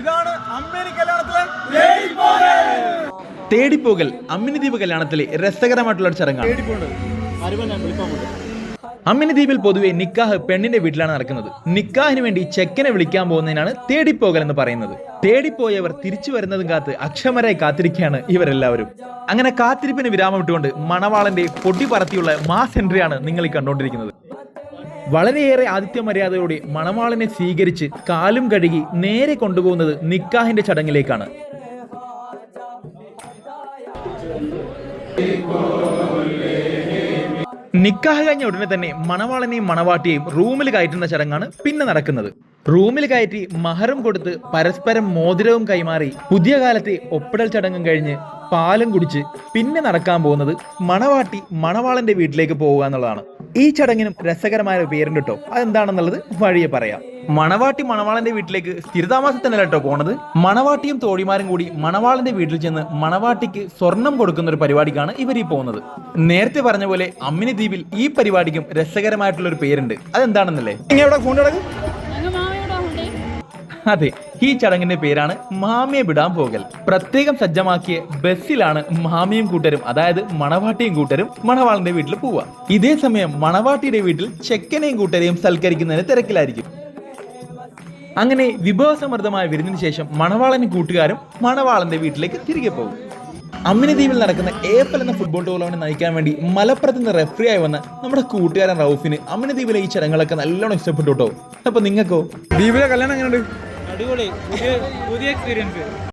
ഇതാണ് അമ്മേനി കല്യാണത്തിലെ തേടിപ്പോകൽ അമ്മിനി ദ്വീപ് കല്യാണത്തിലെ രസകരമായിട്ടുള്ള ഒരു ചടങ്ങാണ് അമ്മിനി ദ്വീപിൽ പൊതുവെ നിക്കാഹ് പെണ്ണിന്റെ വീട്ടിലാണ് നടക്കുന്നത്. നിക്കാഹിന് വേണ്ടി ചെക്കനെ വിളിക്കാൻ പോകുന്നതിനാണ് തേടിപ്പോകൽ എന്ന് പറയുന്നത്. തേടിപ്പോയവർ തിരിച്ചു വരുന്നതും കാത്ത് അക്ഷമരായി കാത്തിരിക്കുകയാണ് ഇവരെല്ലാവരും. അങ്ങനെ കാത്തിരിപ്പിന് വിരാമം ഇട്ടുകൊണ്ട് മണവാളന്റെ പൊടി പറത്തിയുള്ള മാസ് എൻട്രിയാണ് നിങ്ങൾ ഈ കണ്ടുകൊണ്ടിരിക്കുന്നത്. വളരെയേറെ ആതിഥ്യമര്യാദയോടെ മര്യാദയോടെ മണവാളനെ സ്വീകരിച്ച് കാലും കഴുകി നേരെ കൊണ്ടുപോകുന്നത് നിക്കാഹിന്റെ ചടങ്ങിലേക്കാണ്. നിക്കാഹ് കഴിഞ്ഞ ഉടനെ തന്നെ മണവാളനെയും മണവാട്ടിയെയും റൂമിൽ കയറ്റുന്ന ചടങ്ങാണ് പിന്നെ നടക്കുന്നത്. റൂമിൽ കയറ്റി മഹറും കൊടുത്ത് പരസ്പരം മോതിരവും കൈമാറി പുതിയ കാലത്തെ ഒപ്പിടൽ ചടങ്ങും കഴിഞ്ഞ് പാലും കുടിച്ച് പിന്നെ നടക്കാൻ പോകുന്നത് മണവാട്ടി മണവാളന്റെ വീട്ടിലേക്ക് പോവുക എന്നുള്ളതാണ്. ഈ ചടങ്ങിനും രസകരമായ ഒരു പേരുണ്ട് കേട്ടോ അതെന്താണെന്നുള്ളത് വഴിയെ പറയാം. മണവാട്ടി മണവാളന്റെ വീട്ടിലേക്ക് സ്ഥിരതാമസത്തിനല്ല കേട്ടോ പോണത്. മണവാട്ടിയും തോഴിമാരും കൂടി മണവാളന്റെ വീട്ടിൽ ചെന്ന് മണവാട്ടിക്ക് സ്വർണം കൊടുക്കുന്ന ഒരു പരിപാടിക്കാണ് ഇവർ ഈ പോകുന്നത് നേരത്തെ പറഞ്ഞ പോലെ അമ്മിനി ദ്വീപിൽ ഈ പരിപാടിക്കും രസകരമായിട്ടുള്ള ഒരു പേരുണ്ട്. അതെന്താണെന്നല്ലേ? ഫോൺ അതെ ഈ ചടങ്ങിന്റെ പേരാണ് മാമിയെ വിടാൻ പോകൽ. പ്രത്യേകം സജ്ജമാക്കിയ ബസ്സിലാണ് മാമിയും കൂട്ടരും അതായത് മണവാട്ടിയും കൂട്ടരും മണവാളിന്റെ വീട്ടിൽ പോവുക. ഇതേ സമയം മണവാട്ടിയുടെ വീട്ടിൽ ചെക്കനെയും കൂട്ടരെയും സൽക്കരിക്കുന്നതിന് തിരക്കിലായിരിക്കും. അങ്ങനെ വിഭവസമൃദ്ധമായ വിരുന്നിന് ശേഷം മണവാളനും കൂട്ടുകാരും മണവാളന്റെ വീട്ടിലേക്ക് തിരികെ പോകും. അമ്മിനദ്വീപിൽ നടക്കുന്ന ഏപ്പൽ എന്ന ഫുട്ബോൾ ടൂർണമെന്റ് നയിക്കാൻ വേണ്ടി മലപ്പുറത്ത് നിന്ന് റെഫറി ആയി വന്ന നമ്മുടെ കൂട്ടുകാരൻ റൌഫിന് അമ്മിനദ്വീപിലെ ഈ ചടങ്ങുകളൊക്കെ നല്ലോണം ഇഷ്ടപ്പെട്ടു കേട്ടോ. അപ്പൊ നിങ്ങൾക്കോ? ദ്വീപിലെ കല്യാണം എങ്ങനെയുണ്ട്? അടിപൊളി. പുതിയ പുതിയ എക്സ്പീരിയൻസ്